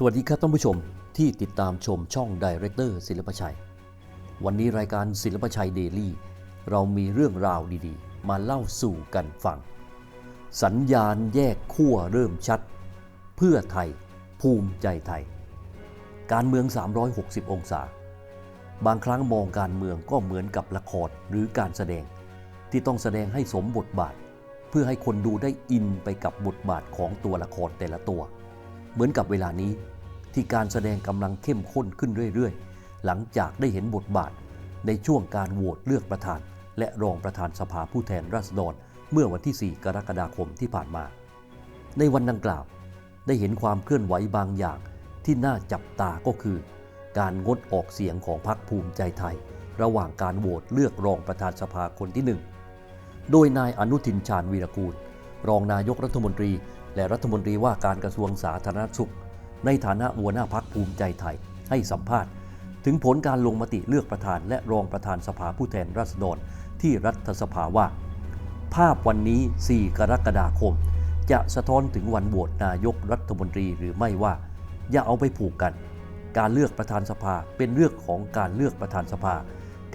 สวัสดีครับท่านผู้ชมที่ติดตามชมช่องดีเรคเตอร์ศิลปชัย วันนี้รายการศิลปชัยเดลี่ เรามีเรื่องราวดีๆ มาเล่าสู่กันฟัง สัญญาณแยกขั้วเริ่มชัด เพื่อไทย ภูมิใจไทย การเมือง 360 องศา บางครั้งมองการเมืองก็เหมือนกับละครหรือการแสดง ที่ต้องแสดงให้สมบทบาท เพื่อให้คนดูได้อินไปกับบทบาทของตัวละครแต่ละตัว เหมือนกับเวลานี้ ที่การแสดงกำลังเข้มข้นขึ้นเรื่อยๆ หลังจากได้เห็นบทบาท ในช่วงการโหวตเลือกประธาน และรองประธานสภาผู้แทนราษฎร เมื่อวันที่ 4 กรกฎาคมที่ผ่านมา ในวันดังกล่าว ได้เห็นความเคลื่อนไหวบางอย่างที่น่าจับตาก็คือ การงดออกเสียงของพรรคภูมิใจไทย ระหว่างการโหวตเลือกรองประธานสภาคนที่หนึ่งโดยนายอนุทินชาญวีรกูล รองนายกรัฐมนตรี และรัฐมนตรีว่าการกระทรวงสาธารณสุข ในฐานะหัวหน้าพักภูมิใจไทย ให้สัมภาษณ์ ถึงผลการลงมติเลือกประธานและรองประธานสภาผู้แทนราษฎรที่รัฐสภาว่า ภาพวันนี้ 4 กรกฎาคม จะสะท้อนถึงวันโหวตนายกรัฐมนตรีหรือไม่ว่า อย่าเอาไปผูกกัน การเลือกประธานสภาเป็นเรื่องของการเลือกประธานสภา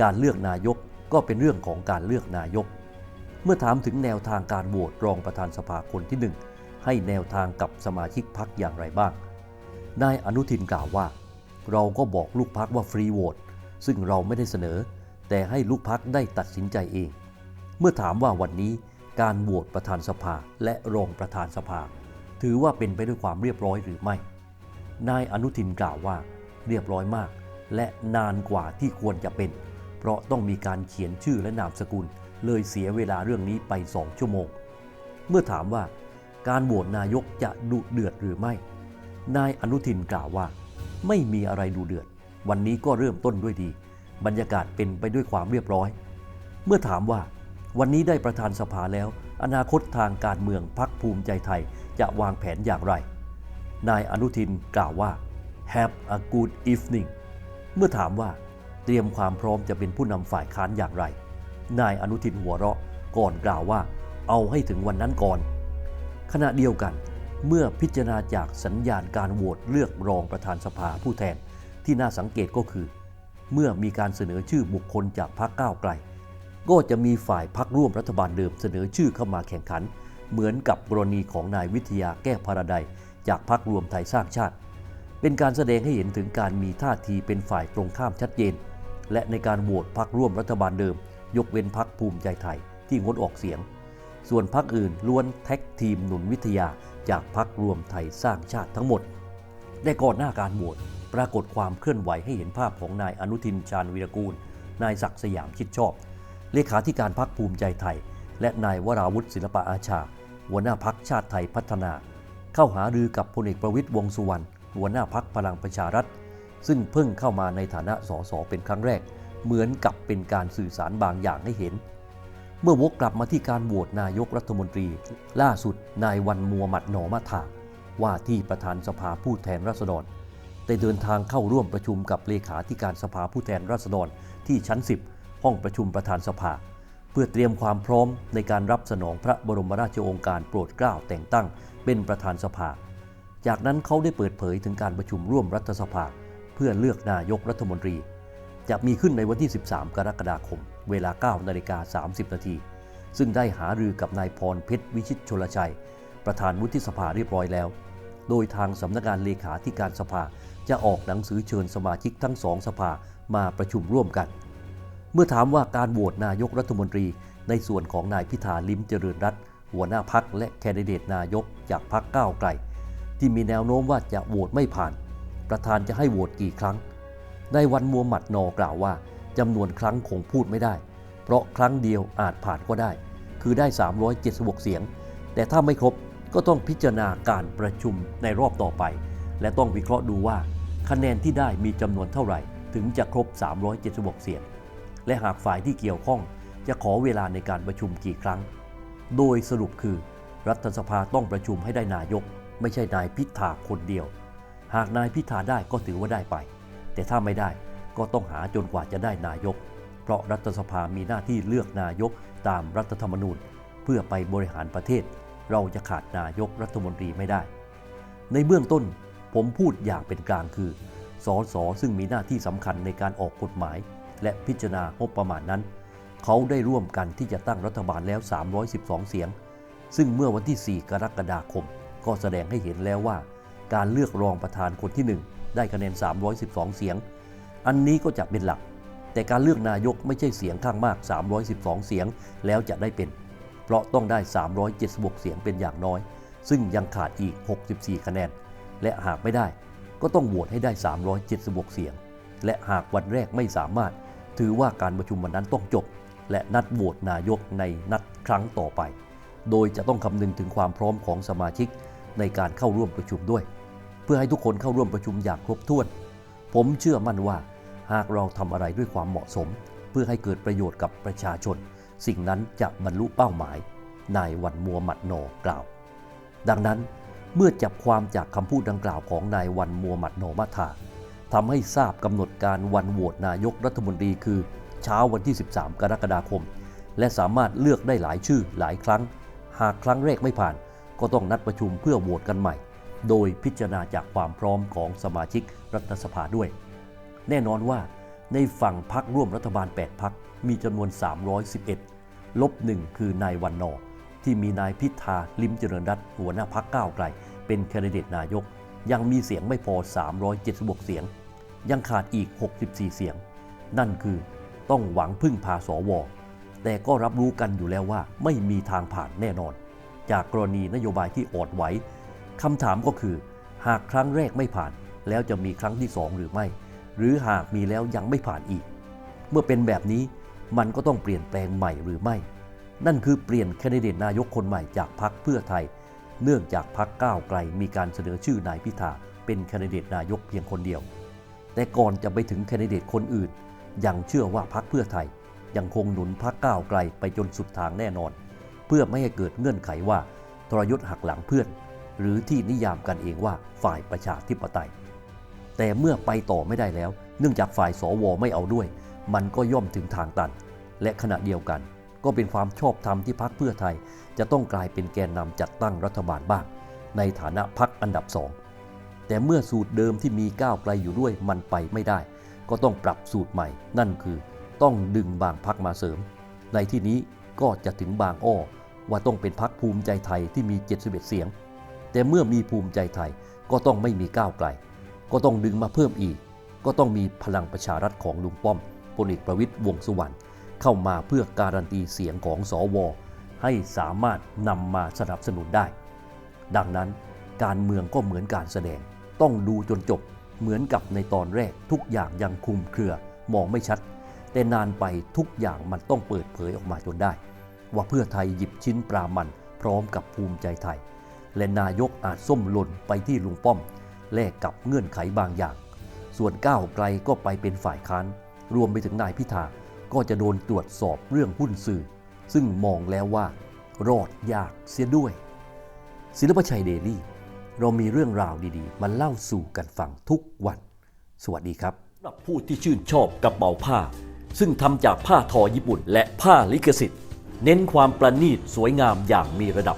การเลือกนายกก็เป็นเรื่องของการเลือกนายก เมื่อถามถึงแนวทางการโหวตรองประธานสภาคนที่หนึ่งให้แนวทางกับสมาชิกพักอย่างไรบ้าง นายอนุทินกล่าวว่า เราก็บอกลูกพักว่าฟรีโหวตซึ่งเราไม่ได้เสนอ แต่ให้ลูกพักได้ตัดสินใจเอง เมื่อถามว่าวันนี้การโหวตประธานสภาและรองประธานสภา ถือว่าเป็นไปด้วยความเรียบร้อยหรือไม่ นายอนุทินกล่าวว่า เรียบร้อยมาก และนานกว่าที่ควรจะเป็น เพราะต้องมีการเขียนชื่อและนามสกุล เลยเสียเวลาเรื่องนี้ไปสองชั่วโมง เมื่อถามว่า การโหวตนายกจะดุเดือดหรือไม่ นายอนุทินกล่าวว่า ไม่มีอะไรดูเดือด วันนี้ก็เริ่มต้นด้วยดี บรรยากาศเป็นไปด้วยความเรียบร้อย เมื่อถามว่า วันนี้ได้ประธานสภาแล้ว อนาคตทางการเมืองพักภูมิใจไทยจะวางแผนอย่างไร นายอนุทินกล่าวว่า Have a good evening เมื่อถามว่า เตรียมความพร้อมจะเป็นผู้นำฝ่ายค้านอย่างไร นายอนุทินหัวเราะก่อนกล่าวว่า เอาให้ถึงวันนั้นก่อน ขณะเดียวกัน เมื่อพิจารณาจากสัญญาณการโหวตเลือกรองประธานสภาผู้แทนที่น่าสังเกตก็คือ เมื่อมีการเสนอชื่อบุคคลจากพรรคก้าวไกล ก็จะมีฝ่ายพักร่วมรัฐบาลเดิมเสนอชื่อเข้ามาแข่งขัน เหมือนกับกรณีของนายวิทยาแก้วพาราไดยจากพรรครวมไทยสร้างชาติ เป็นการแสดงให้เห็นถึงการมีท่าทีเป็นฝ่ายตรงข้ามชัดเจน และในการโหวตพักร่วมรัฐบาลเดิม ยกเว้นพักภูมิใจไทยที่งดออกเสียง ส่วนพักอื่นล้วนแท็กทีมหนุนวิทยา จากพักรวมไทยสร้างชาติทั้งหมดแต่ก่อนหน้าการโหวตปรากฏความเคลื่อนไหวให้เห็นภาพของนายอนุทินชาญวีรกูล นายศักดิ์สยามชิดชอบ เลขาธิการพักภูมิใจไทย และนายวราวุฒิศิลปะอาชา หัวหน้าพักชาติไทยพัฒนา เข้าหารือกับพลเอกประวิตยวงสุวรรณหัวหน้าพักพลังประชารัฐ ซึ่งเพิ่งเข้ามาในฐานะสสเป็นครั้งแรก เหมือนกับเป็นการสื่อสารบางอย่างให้เห็น เมื่อวกกลับมาที่การโหวตนายกรัฐมนตรี ล่าสุดนายวันมัวหมัดหนอมาถาว่าที่ประธานสภาผู้แทนราษฎรได้เดินทางเข้าร่วมประชุมกับเลขาธิการสภาผู้แทนราษฎรที่ชั้น 10 ห้องประชุมประธานสภา เพื่อเตรียมความพร้อมในการรับสนองพระบรมราชโองการโปรดเกล้าแต่งตั้ง เป็นประธานสภา จากนั้นเขาได้เปิดเผยถึงการประชุมร่วมรัฐสภา เพื่อเลือกนายกรัฐมนตรี จะมีขึ้นในวันที่ 13 กรกฎาคม เวลา 9 นาฬิกา 30 นาที ซึ่งได้หารือกับนายพรเพชรวิชิตชลชัย ประธานวุฒิสภาเรียบร้อยแล้ว โดยทางสำนักงานเลขาธิการสภาจะออกหนังสือเชิญสมาชิกทั้งสองสภามาประชุมร่วมกัน เมื่อถามว่าการโหวตนายกรัฐมนตรีในส่วนของนายพิธาลิมเจริญรัตหัวหน้าพักและแคนดิเดตนายกจากพักก้าวไกล ที่มีแนวโน้มว่าจะโหวตไม่ผ่าน ประธานจะให้โหวตกี่ครั้ง ในวันมัวหมัดนอกล่าวว่าจำนวนครั้งคงพูดไม่ได้ เพราะครั้งเดียวอาจผ่านก็ได้ คือได้ 376 เสียง แต่ถ้าไม่ครบก็ต้องพิจารณาการประชุมในรอบต่อไป และต้องวิเคราะห์ดูว่า คะแนนที่ได้มีจำนวนเท่าไหร่ ถึงจะครบ 376 เสียง และหากฝ่ายที่เกี่ยวข้องจะขอเวลาในการประชุมกี่ครั้ง โดยสรุปคือ รัฐสภาต้องประชุมให้ได้นายก ไม่ใช่นายพิธาคนเดียว หากนายพิธาได้ก็ถือว่าได้ไป แต่ถ้าไม่ได้ก็ต้องหาจนกว่าจะได้นายก เพราะรัฐสภามีหน้าที่เลือกนายกตามรัฐธรรมนูญ เพื่อไปบริหารประเทศ เราจะขาดนายกรัฐมนตรีไม่ได้ ในเบื้องต้นผมพูดอย่างเป็นกลางคือ สสซึ่งมีหน้าที่สำคัญในการออกกฎหมาย และพิจารณางบประมาณนั้น เขาได้ร่วมกันที่จะตั้งรัฐบาลแล้ว 312 เสียง ซึ่งเมื่อวันที่ 4 กรกฎาคม ก็แสดงให้เห็นแล้วว่า การเลือกรองประธานคนที่ 1 ได้คะแนน 312 เสียง อันนี้ก็จะเป็นหลัก แต่การเลือกนายกไม่ใช่เสียงข้างมาก 312 เสียงแล้วจะได้เป็น เพราะต้องได้ 376 เสียงเป็นอย่างน้อย ซึ่งยังขาดอีก 64 คะแนน และหากไม่ได้ ก็ต้องโหวตให้ได้ 376 เสียง และหากวันแรกไม่สามารถ ถือว่าการประชุมวันนั้นต้องจบ และนัดโหวตนายกในนัดครั้งต่อไป โดยจะต้องคำนึงถึงความพร้อมของสมาชิกในการเข้าร่วมประชุมด้วย เพื่อให้ทุกคนเข้าร่วมประชุมอย่างครบถ้วน ผมเชื่อมั่นว่า หากเราทำอะไรด้วยความเหมาะสม เพื่อให้เกิดประโยชน์กับประชาชน สิ่งนั้นจะบรรลุเป้าหมาย นายวันมัวหมัดโนกล่าว ดังนั้นเมื่อจับความจากคำพูดดังกล่าวของนายวันมัวหมัดโนมาธาทำให้ทราบกำหนดการวันโหวตนายกรัฐมนตรีคือเช้าวันที่ 13 กรกฎาคม และสามารถเลือกได้หลายชื่อหลายครั้ง หากครั้งแรกไม่ผ่าน ก็ต้องนัดประชุมเพื่อโหวตกันใหม่ โดยพิจารณาจากความพร้อมของสมาชิกรัฐสภาด้วย แน่นอนว่าในฝั่งพักร่วมรัฐบาล 8 พักมีจำนวน 311 ลบหนึ่งคือนายวันนอ ที่มีนายพิธาลิมเจริญรัตหัวหน้าพักก้าวไกล เป็นแคนดิเดตนายก ยังมีเสียงไม่พอ 376 เสียง ยังขาดอีก 64 เสียง นั่นคือต้องหวังพึ่งพาสว แต่ก็รับรู้กันอยู่แล้วว่าไม่มีทางผ่านแน่นอน จากกรณีนโยบายที่อดไหว คำถามก็คือ หากครั้งแรกไม่ผ่าน แล้วจะมีครั้งที่สองหรือไม่ หรือหากมีแล้วยังไม่ผ่านอีก เมื่อเป็นแบบนี้มันก็ต้องเปลี่ยนแปลงใหม่หรือไม่ นั่นคือเปลี่ยนแคนดิเดตนายกคนใหม่จากพรรคเพื่อไทย เนื่องจากพรรคก้าวไกลมีการเสนอชื่อนายพิธาเป็นแคนดิเดตนายกเพียงคนเดียว แต่ก่อนจะไปถึงแคนดิเดตคนอื่น ยังเชื่อว่าพรรคเพื่อไทย ยังคงหนุนพรรคก้าวไกลไปจนสุดทางแน่นอน เพื่อไม่ให้เกิดเงื่อนไขว่าทรยศหักหลังเพื่อน หรือที่นิยามกันเองว่าฝ่ายประชาธิปไตย แต่เมื่อไปต่อไม่ได้แล้ว เนื่องจากฝ่ายสวไม่เอาด้วย มันก็ย่อมถึงทางตัน และขณะเดียวกัน ก็เป็นความชอบธรรมที่พักเพื่อไทย จะต้องกลายเป็นแกนนำจัดตั้งรัฐบาลบ้าง ในฐานะพักอันดับสองแต่เมื่อสูตรเดิมที่มีก้าวไกลอยู่ด้วยมันไปไม่ได้ ก็ต้องปรับสูตรใหม่ นั่นคือต้องดึงบางพักมาเสริม ในที่นี้ก็จะถึงบางอ้อว่าต้องเป็นพักภูมิใจไทยที่มี 71 เสียง แต่เมื่อมีภูมิใจไทยก็ต้องไม่มีก้าวไกล ก็ต้องดึงมาเพิ่มอีก ก็ต้องมีพลังประชารัฐของลุงป้อมพลเอกประวิตยวงษ์สุวรรณเข้ามาเพื่อการันตีเสียงของสอวให้สามารถนำมาสนับสนุนได้ ดังนั้นการเมืองก็เหมือนการแสดง ต้องดูจนจบเหมือนกับในตอนแรกทุกอย่างยังคลุมเครือมองไม่ชัด แต่นานไปทุกอย่างมันต้องเปิดเผยออกมาจนได้ ว่าเพื่อไทยหยิบชิ้นปลามันพร้อมกับภูมิใจไทย และนายกอาจส้มหล่นไปที่ลุงป้อม แลกกับเงื่อนไขบางอย่าง ส่วนก้าวไกลก็ไปเป็นฝ่ายค้าน รวมไปถึงนายพิธาก็จะโดนตรวจสอบเรื่องหุ้นสื่อ ซึ่งมองแล้วว่า รอดยากเสียด้วย ศิลปชัยเดลี่ เรามีเรื่องราวดีๆ มาเล่าสู่กันฟังทุกวัน สวัสดีครับสำหรับผู้ที่ชื่นชอบกระเป๋าผ้า ซึ่งทำจากผ้าทอญี่ปุ่น และผ้าลิขสิทธิ์ เน้นความประณีตสวยงามอย่างมีระดับ